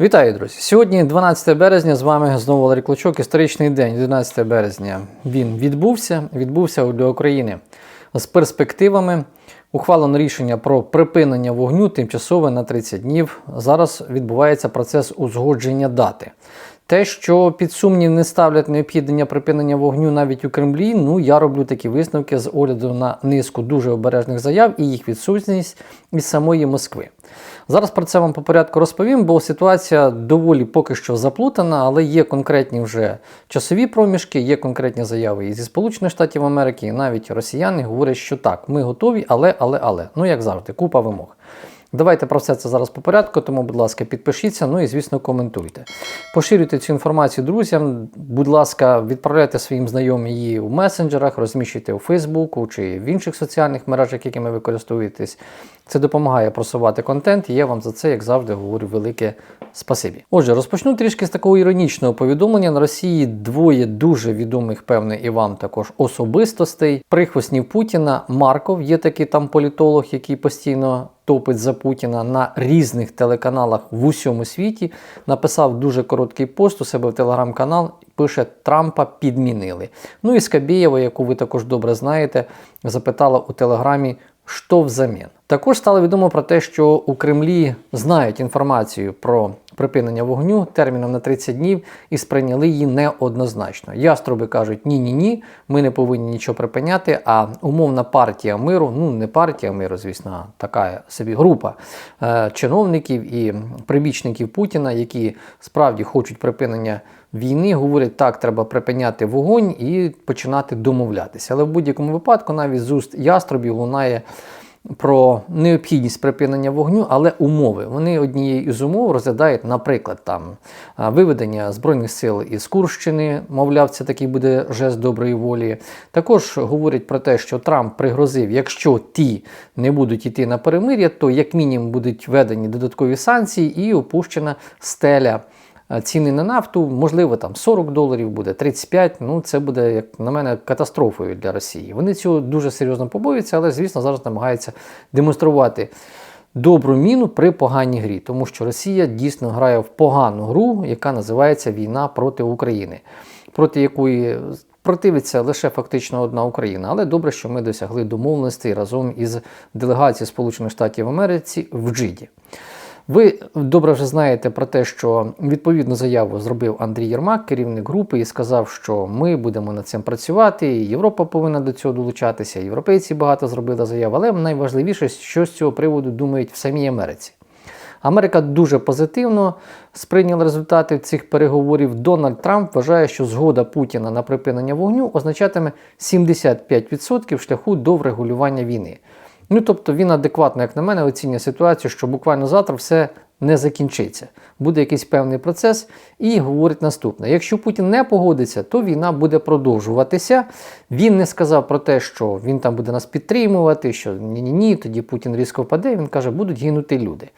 Вітаю, друзі! Сьогодні 12 березня. З вами знову Валерій Клочок. Історичний день, 11 березня. Він відбувся. Відбувся для України з перспективами. Ухвалено рішення про припинення вогню тимчасове на 30 днів. Зараз відбувається процес узгодження дати. Те, що під сумнів не ставлять необхіднення припинення вогню навіть у Кремлі, ну я роблю такі висновки з огляду на низку дуже обережних заяв і їх відсутність із самої Москви. Зараз про це вам по порядку розповім, бо ситуація доволі поки що заплутана, але є конкретні вже часові проміжки, є конкретні заяви і зі Сполучених Штатів Америки, і навіть росіяни говорять, що так, ми готові, але, але, але. Ну як завжди, купа вимог. Давайте про все це зараз по порядку, тому, будь ласка, підпишіться, ну і, звісно, коментуйте. Поширюйте цю інформацію друзям. Будь ласка, відправляйте своїм знайомим її у месенджерах, розміщуйте у Фейсбуку чи в інших соціальних мережах, якими ви користуєтесь. Це допомагає просувати контент, і я вам за це, як завжди, говорю велике спасибі. Отже, розпочну трішки з такого іронічного повідомлення. На Росії двоє дуже відомих, певне, і вам також особистостей. Прихвостнів Путіна Марков, є такий там політолог, який постійно топить за Путіна на різних телеканалах в усьому світі. Написав дуже короткий пост у себе в телеграм-канал. Пише Трампа підмінили. Ну і Скабєєва, яку ви також добре знаєте, запитала у телеграмі, що взамін. Також стало відомо про те, що у Кремлі знають інформацію про припинення вогню терміном на 30 днів і сприйняли її неоднозначно. Яструби кажуть, ні-ні ні, ми не повинні нічого припиняти. А умовна партія миру, ну не партія миру, звісно, така собі група е, чиновників і прибічників Путіна, які справді хочуть припинення. Війни говорять, так, треба припиняти вогонь і починати домовлятися. Але в будь-якому випадку, навіть з уст яструбів лунає про необхідність припинення вогню, але умови. Вони однією із умов розглядають, наприклад, там виведення збройних сил із Курщини, мовляв, це такий буде жест доброї волі. Також говорять про те, що Трамп пригрозив, якщо ті не будуть йти на перемир'я, то як мінімум будуть введені додаткові санкції і опущена стеля. Е, Ціни на нафту, можливо, там 40 доларів буде, 35, ну це буде, як на мене, катастрофою для Росії. Вони цього дуже серйозно побоюються, але, звісно, зараз намагаються демонструвати добру міну при поганій грі, тому що Росія дійсно грає в погану гру, яка називається Війна проти України, проти якої противиться лише фактично одна Україна. Але добре, що ми досягли домовленостей разом із делегацією Сполучених Штатів Америці в Джиді. Ви добре вже знаєте про те, що відповідну заяву зробив Андрій Єрмак, керівник групи, і сказав, що ми будемо над цим працювати. і Європа повинна до цього долучатися. Європейці багато зробили заяв, але найважливіше, що з цього приводу думають в самій Америці. Америка дуже позитивно сприйняла результати цих переговорів. Дональд Трамп вважає, що згода Путіна на припинення вогню означатиме 75% шляху до врегулювання війни. Ну тобто він адекватно, як на мене, оцінює ситуацію, що буквально завтра все не закінчиться. Буде якийсь певний процес і говорить наступне: якщо Путін не погодиться, то війна буде продовжуватися. Він не сказав про те, що він там буде нас підтримувати, що ні-ні ні, тоді Путін різко впаде. Він каже, будуть гинути люди.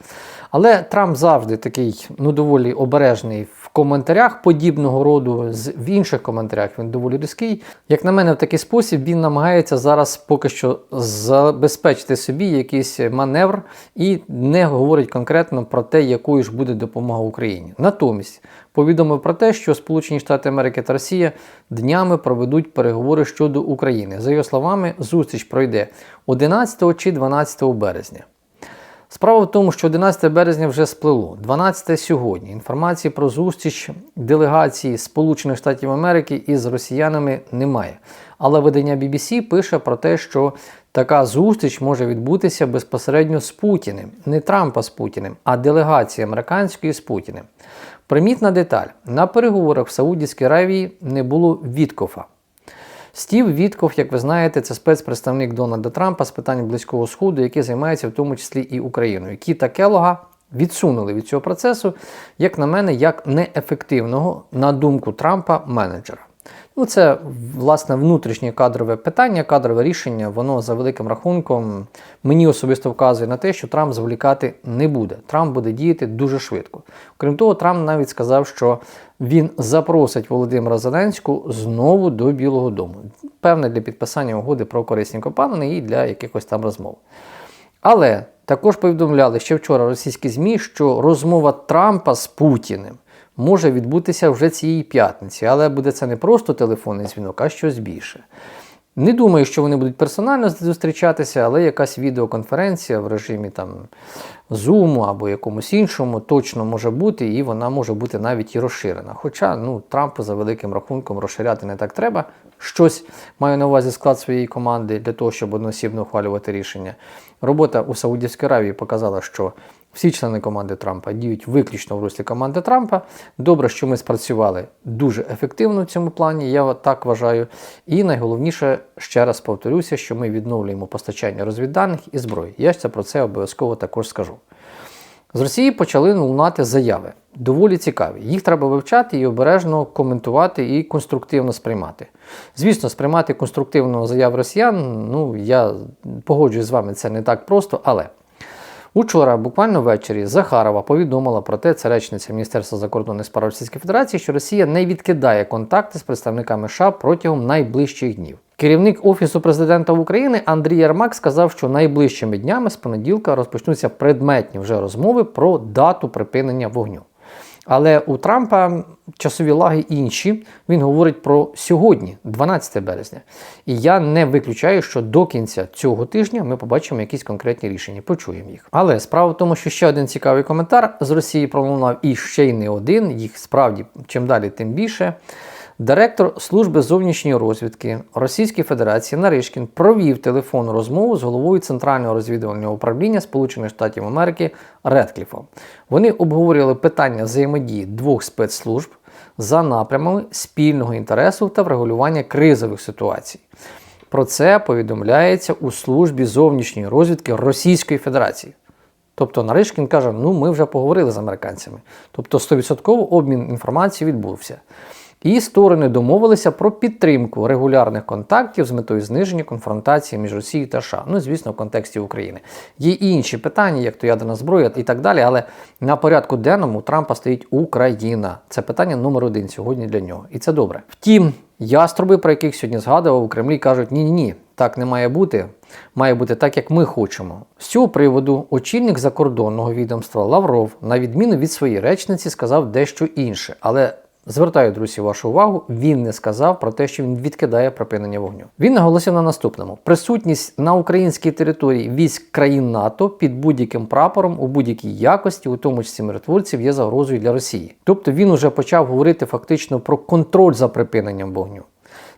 Але Трамп завжди такий ну доволі обережний в коментарях подібного роду, з в інших коментарях він доволі різкий. Як на мене, в такий спосіб він намагається зараз поки що забезпечити собі якийсь маневр і не говорить конкретно про те, якою ж буде допомога Україні. Натомість повідомив про те, що Сполучені Штати Америки та Росія днями проведуть переговори щодо України. За його словами, зустріч пройде 11 чи 12 березня. Справа в тому, що 11 березня вже сплило, 12 сьогодні. Інформації про зустріч делегації Сполучених Штатів Америки із росіянами немає. Але видання BBC пише про те, що така зустріч може відбутися безпосередньо з Путіним, не Трампа з Путіним, а делегації американської з Путіним. Примітна деталь: на переговорах в Саудівській Аравії не було Віткофа. Стів Вітков, як ви знаєте, це спецпредставник Дональда Трампа з питань Близького Сходу, який займається в тому числі і Україною. Кіта Келога відсунули від цього процесу, як на мене, як неефективного, на думку Трампа, менеджера. Ну, це власне внутрішнє кадрове питання, кадрове рішення. Воно за великим рахунком мені особисто вказує на те, що Трамп зволікати не буде. Трамп буде діяти дуже швидко. Крім того, Трамп навіть сказав, що він запросить Володимира Зеленського знову до Білого Дому. Певне для підписання угоди про корисні копалини і для якихось там розмов. Але Також повідомляли ще вчора російські ЗМІ, що розмова Трампа з Путіним може відбутися вже цієї п'ятниці, але буде це не просто телефонний дзвінок, а щось більше. Не думаю, що вони будуть персонально зустрічатися, але якась відеоконференція в режимі там Zoom або якомусь іншому точно може бути, і вона може бути навіть і розширена. Хоча ну, Трампу за великим рахунком розширяти не так треба. Щось маю на увазі склад своєї команди для того, щоб одноосібно ухвалювати рішення. Робота у Саудівській Аравії показала, що всі члени команди Трампа діють виключно в руслі команди Трампа. Добре, що ми спрацювали дуже ефективно в цьому плані, я так вважаю. І найголовніше, ще раз повторюся, що ми відновлюємо постачання розвідданих і зброї. Я ж це про це обов'язково також скажу. З Росії почали лунати заяви, доволі цікаві. Їх треба вивчати і обережно коментувати і конструктивно сприймати. Звісно, сприймати конструктивно заяви росіян, ну я погоджуюсь з вами, це не так просто, але. Учора, буквально ввечері, Захарова повідомила про те, це речниця Міністерства закордонних справ Російської Федерації, що Росія не відкидає контакти з представниками США протягом найближчих днів. Керівник Офісу президента України Андрій Ярмак сказав, що найближчими днями з понеділка розпочнуться предметні вже розмови про дату припинення вогню. Але у Трампа часові лаги інші. Він говорить про сьогодні, 12 березня. І я не виключаю, що до кінця цього тижня ми побачимо якісь конкретні рішення, почуємо їх. Але справа в тому, що ще один цікавий коментар з Росії пролунав і ще й не один. Їх справді чим далі, тим більше. Директор служби зовнішньої розвідки Російської Федерації Наришкін провів телефонну розмову з головою Центрального розвідувального управління Сполучених Штатів Америки Редкліфом. Вони обговорювали питання взаємодії двох спецслужб за напрямами спільного інтересу та врегулювання кризових ситуацій. Про це повідомляється у службі зовнішньої розвідки Російської Федерації. Тобто Наришкін каже, ну ми вже поговорили з американцями. Тобто 100% обмін інформацією відбувся. І сторони домовилися про підтримку регулярних контактів з метою зниження конфронтації між Росією та США. Ну, звісно, в контексті України. Є інші питання, як то ядерна зброя і так далі. Але на порядку денному Трампа стоїть Україна. Це питання номер один сьогодні для нього. І це добре. Втім, яструби, про яких сьогодні згадував у Кремлі, кажуть: ні, ні, ні, так не має бути. Має бути так, як ми хочемо. З цього приводу очільник закордонного відомства Лавров, на відміну від своєї речниці, сказав дещо інше. Але Звертаю, друзі, вашу увагу, він не сказав про те, що він відкидає припинення вогню. Він наголосив на наступному: присутність на українській території військ країн НАТО під будь-яким прапором у будь-якій якості, у тому числі миротворців, є загрозою для Росії. Тобто він уже почав говорити фактично про контроль за припиненням вогню.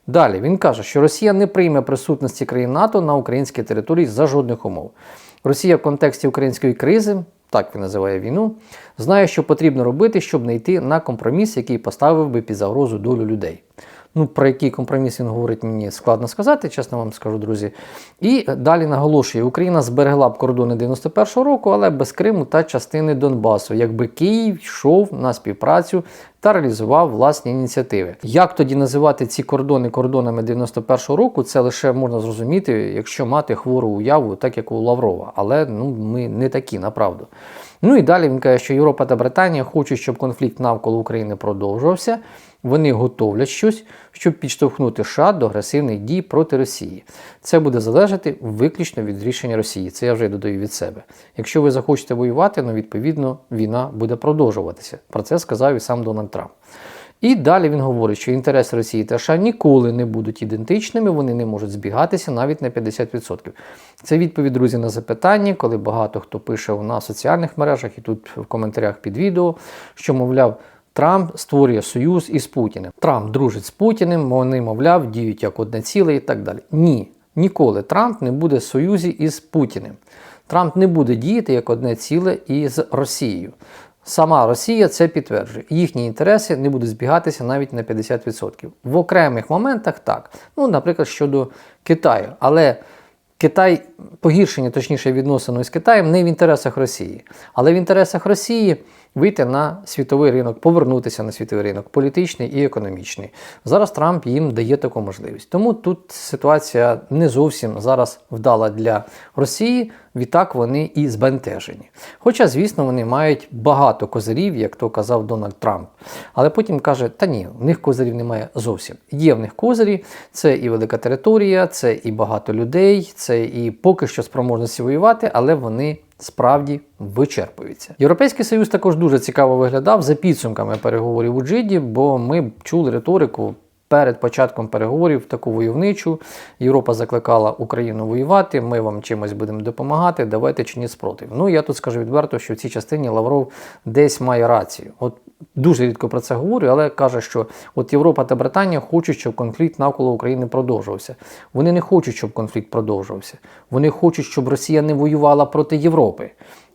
Далі він каже, що Росія не прийме присутності країн НАТО на українській території за жодних умов. Росія в контексті української кризи так він називає війну, знає, що потрібно робити, щоб не йти на компроміс, який поставив би під загрозу долю людей. Ну, про який компроміс він говорить, мені складно сказати, чесно вам скажу, друзі. І далі наголошує, Україна зберегла б кордони 91-го року, але без Криму та частини Донбасу, якби Київ йшов на співпрацю та реалізував власні ініціативи. Як тоді називати ці кордони кордонами 91-го року, це лише можна зрозуміти, якщо мати хвору уяву, так як у Лаврова. Але ну, ми не такі, направду. Ну і далі він каже, що Європа та Британія хочуть, щоб конфлікт навколо України продовжувався. Вони готовлять щось, щоб підштовхнути США до агресивних дій проти Росії. Це буде залежати виключно від рішення Росії. Це я вже додаю від себе. Якщо ви захочете воювати, ну відповідно війна буде продовжуватися. Про це сказав і сам Дональд Трамп. І далі він говорить, що інтереси Росії та США ніколи не будуть ідентичними, вони не можуть збігатися навіть на 50%. Це відповідь, друзі, на запитання, коли багато хто пише на соціальних мережах і тут в коментарях під відео, що, мовляв, Трамп створює союз із Путіним. Трамп дружить з Путіним, вони, мовляв, діють як одне ціле і так далі. Ні, ніколи Трамп не буде в союзі із Путіним. Трамп не буде діяти як одне ціле із Росією. Сама Росія це підтверджує. Їхні інтереси не будуть збігатися навіть на 50%. В окремих моментах так. Ну, наприклад, щодо Китаю. Але Китай погіршення, точніше, відносин з Китаєм не в інтересах Росії. Але в інтересах Росії вийти на світовий ринок, повернутися на світовий ринок, політичний і економічний. Зараз Трамп їм дає таку можливість. Тому тут ситуація не зовсім зараз вдала для Росії. Відтак вони і збентежені. Хоча, звісно, вони мають багато козирів, як то казав Дональд Трамп. Але потім каже, та ні, в них козирів немає зовсім. Є в них козирі, це і велика територія, це і багато людей, це і поки що спроможності воювати, але вони справді вичерпуються. Європейський союз також дуже цікаво виглядав за підсумками переговорів у Джиді, бо ми чули риторику. Перед початком переговорів таку войовничу Європа закликала Україну воювати. Ми вам чимось будемо допомагати. Давайте чиніть спротив. Ну я тут скажу відверто, що в цій частині Лавров десь має рацію. От дуже рідко про це говорю, але каже, що от Європа та Британія хочуть, щоб конфлікт навколо України продовжувався. Вони не хочуть, щоб конфлікт продовжувався. Вони хочуть, щоб Росія не воювала проти Європи.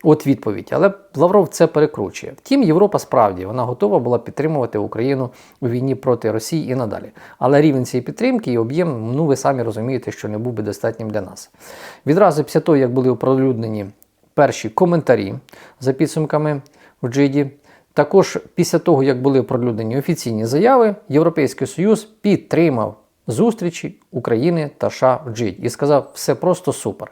От відповідь. Але Лавров це перекручує. Втім, Європа справді вона готова була підтримувати Україну у війні проти Росії і надалі. Але рівень цієї підтримки і об'єм, ну ви самі розумієте, що не був би достатнім для нас. Відразу після того, як були оприлюднені перші коментарі за підсумками в Джиді, також після того, як були оприлюднені офіційні заяви, Європейський Союз підтримав зустрічі України та США в Джиді і сказав, все просто супер.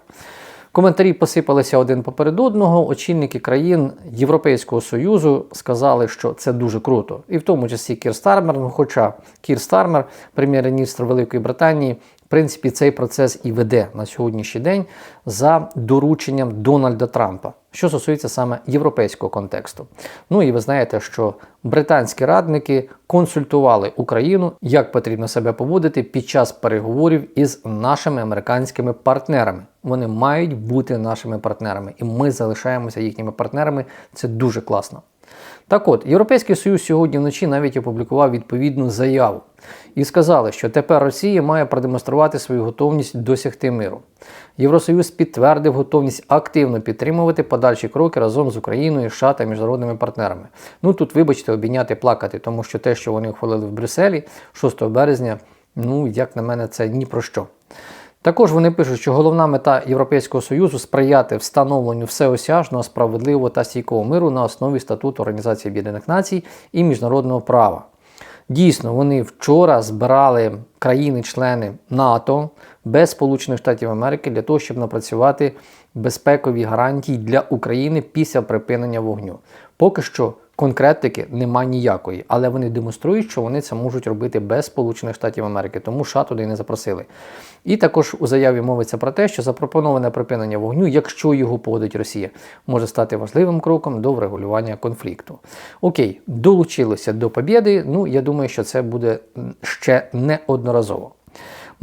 Коментарі посипалися один поперед одного. Очільники країн Європейського Союзу сказали, що це дуже круто. І в тому числі Кір Стармер, ну, хоча Кір Стармер, прем'єр-міністр Великої Британії, принципі, цей процес і веде на сьогоднішній день за дорученням Дональда Трампа, що стосується саме європейського контексту. Ну і ви знаєте, що британські радники консультували Україну, як потрібно себе поводити під час переговорів із нашими американськими партнерами. Вони мають бути нашими партнерами, і ми залишаємося їхніми партнерами. Це дуже класно. Так от, Європейський Союз сьогодні вночі навіть опублікував відповідну заяву і сказали, що тепер Росія має продемонструвати свою готовність досягти миру. Євросоюз підтвердив готовність активно підтримувати подальші кроки разом з Україною, США та міжнародними партнерами. Ну тут, вибачте, обійняти плакати, тому що те, що вони ухвалили в Брюсселі 6 березня, ну як на мене, це ні про що. Також вони пишуть, що головна мета Європейського Союзу сприяти встановленню всеосяжного, справедливого та стійкого миру на основі статуту Організації Об'єднаних Націй і міжнародного права. Дійсно, вони вчора збирали країни-члени НАТО без Сполучених Штатів Америки для того, щоб напрацювати безпекові гарантії для України після припинення вогню. Поки що конкретики нема ніякої, але вони демонструють, що вони це можуть робити без Сполучених Штатів Америки, тому США туди не запросили. І також у заяві мовиться про те, що запропоноване припинення вогню, якщо його погодить Росія, може стати важливим кроком до врегулювання конфлікту. Окей, долучилися до побєди. Ну я думаю, що це буде ще неодноразово.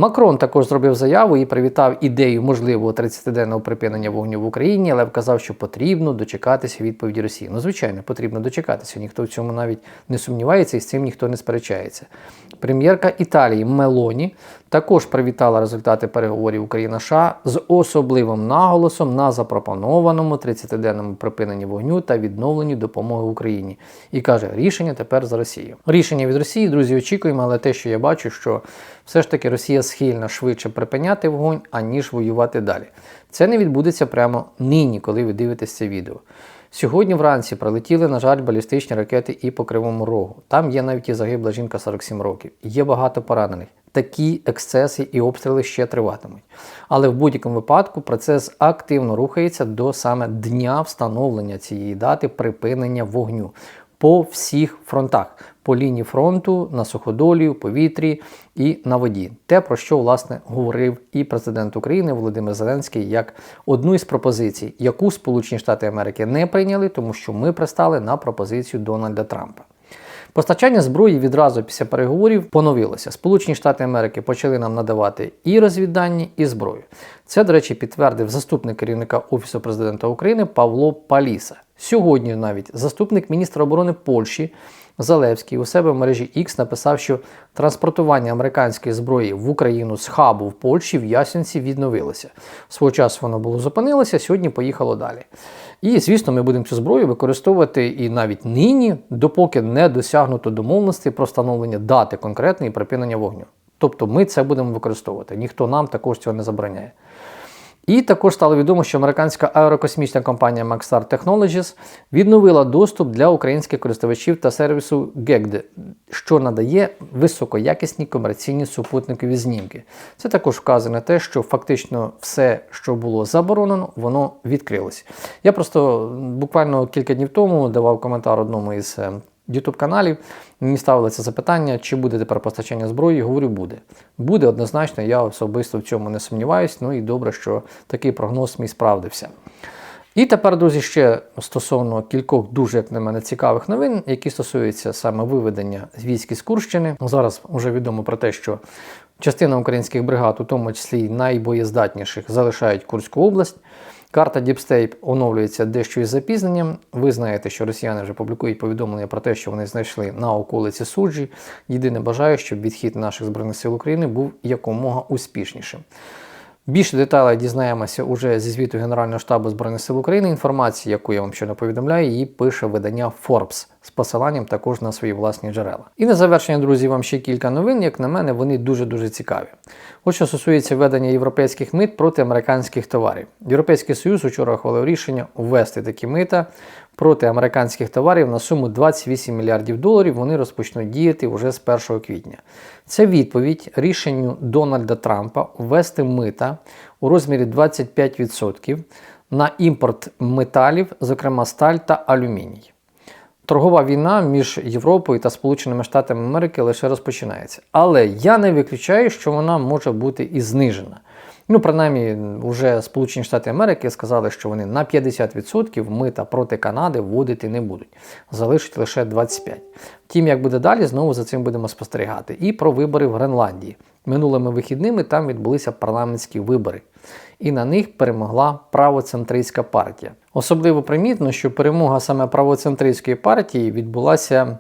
Макрон також зробив заяву і привітав ідею можливого 30-денного припинення вогню в Україні, але вказав, що потрібно дочекатися відповіді Росії. Ну, звичайно, потрібно дочекатися. Ніхто в цьому навіть не сумнівається і з цим ніхто не сперечається. Прем'єрка Італії Мелоні також привітала результати переговорів Україна США з особливим наголосом на запропонованому 30-денному припиненні вогню та відновленні допомоги Україні. І каже, рішення тепер за Росію. Рішення від Росії, друзі, очікуємо, але те, що я бачу, що все ж таки Росія схильна швидше припиняти вогонь, аніж воювати далі. Це не відбудеться прямо нині, коли ви дивитесь це відео. Сьогодні вранці прилетіли, на жаль, балістичні ракети і по Кривому Рогу. Там є навіть і загибла жінка 47 років. Є багато поранених. Такі ексцеси і обстріли ще триватимуть. Але в будь-якому випадку процес активно рухається до саме дня встановлення цієї дати припинення вогню по всіх фронтах, по лінії фронту, на суходолі, у повітрі і на воді. Те, про що власне говорив і президент України Володимир Зеленський як одну із пропозицій, яку Сполучені Штати Америки не прийняли, тому що ми пристали на пропозицію Дональда Трампа. Постачання зброї відразу після переговорів поновилося. Сполучені Штати Америки почали нам надавати і розвіддані, і зброю. Це, до речі, підтвердив заступник керівника Офісу президента України Павло Паліса. Сьогодні навіть заступник міністра оборони Польщі Залевський у себе в мережі X написав, що транспортування американської зброї в Україну з хабу в Польщі в Ясенці відновилося. Свого часу воно було зупинилося, сьогодні поїхало далі. І, звісно, ми будемо цю зброю використовувати і навіть нині, допоки не досягнуто домовленості про встановлення дати конкретної припинення вогню. Тобто ми це будемо використовувати. Ніхто нам також цього не забороняє. І також стало відомо, що американська аерокосмічна компанія Maxar Technologies відновила доступ для українських користувачів та сервісу GEGD, що надає високоякісні комерційні супутникові знімки. Це також вказує на те, що фактично все, що було заборонено, воно відкрилось. Я просто буквально кілька днів тому давав коментар одному із youtube каналів мені ставили це запитання, чи буде тепер постачання зброї. Говорю, буде. Буде однозначно, я особисто в цьому не сумніваюсь. Ну і добре, що такий прогноз мій справдився. І тепер, друзі, ще стосовно кількох дуже, як на мене, цікавих новин, які стосуються саме виведення військ із Курщини. Зараз вже відомо про те, що частина українських бригад, у тому числі найбоєздатніших, залишають Курську область. Карта Діпстейп оновлюється дещо із запізненням. Ви знаєте, що росіяни вже публікують повідомлення про те, що вони знайшли на околиці суджі. Єдине бажаю, щоб відхід наших збройних сил України був якомога успішнішим. Більше деталей дізнаємося уже зі звіту Генерального штабу Збройних сил України. Інформація, яку я вам щойно повідомляю, її пише видання Forbes з посиланням також на свої власні джерела. І на завершення, друзі, вам ще кілька новин. Як на мене, вони дуже-дуже цікаві. От що стосується введення європейських мит проти американських товарів. Європейський Союз учора ухвалив рішення ввести такі мита проти американських товарів на суму 28 мільярдів доларів. Вони розпочнуть діяти вже з 1 квітня. Це відповідь рішенню Дональда Трампа ввести мита у розмірі 25% на імпорт металів, зокрема сталь та алюміній. Торгова війна між Європою та Сполученими Штатами Америки лише розпочинається. Але я не виключаю, що вона може бути і знижена. Ну, принаймні, вже Сполучені Штати Америки сказали, що вони на 50% мита проти Канади вводити не будуть, залишить лише 25%. Втім, як буде далі, знову за цим будемо спостерігати. І про вибори в Гренландії. Минулими вихідними там відбулися парламентські вибори, і на них перемогла правоцентристська партія. Особливо примітно, що перемога саме правоцентристської партії відбулася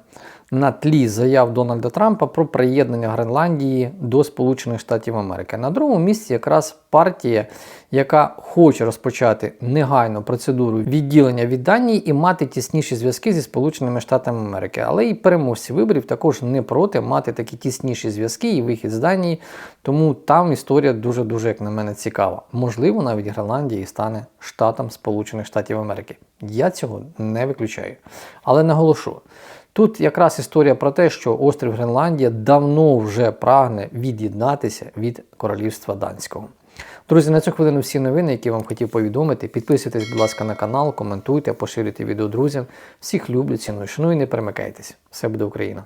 на тлі заяв Дональда Трампа про приєднання Гренландії до Сполучених Штатів Америки. На другому місці якраз партія, яка хоче розпочати негайну процедуру відділення від Данії і мати тісніші зв'язки зі Сполученими Штатами Америки. Але і переможці виборів також не проти мати такі тісніші зв'язки і вихід з Данії. Тому там історія дуже дуже, як на мене, цікава. Можливо, навіть Гренландія і стане штатом Сполучених Штатів Америки. Я цього не виключаю. Але наголошу. Тут якраз історія про те, що острів Гренландія давно вже прагне від'єднатися від королівства данського. Друзі, на цю хвилину всі новини, які вам хотів повідомити. Підписуйтесь, будь ласка, на канал, коментуйте, поширюйте відео друзям. Всіх люблю, ціную, шаную і не перемикайтесь. Все буде Україна!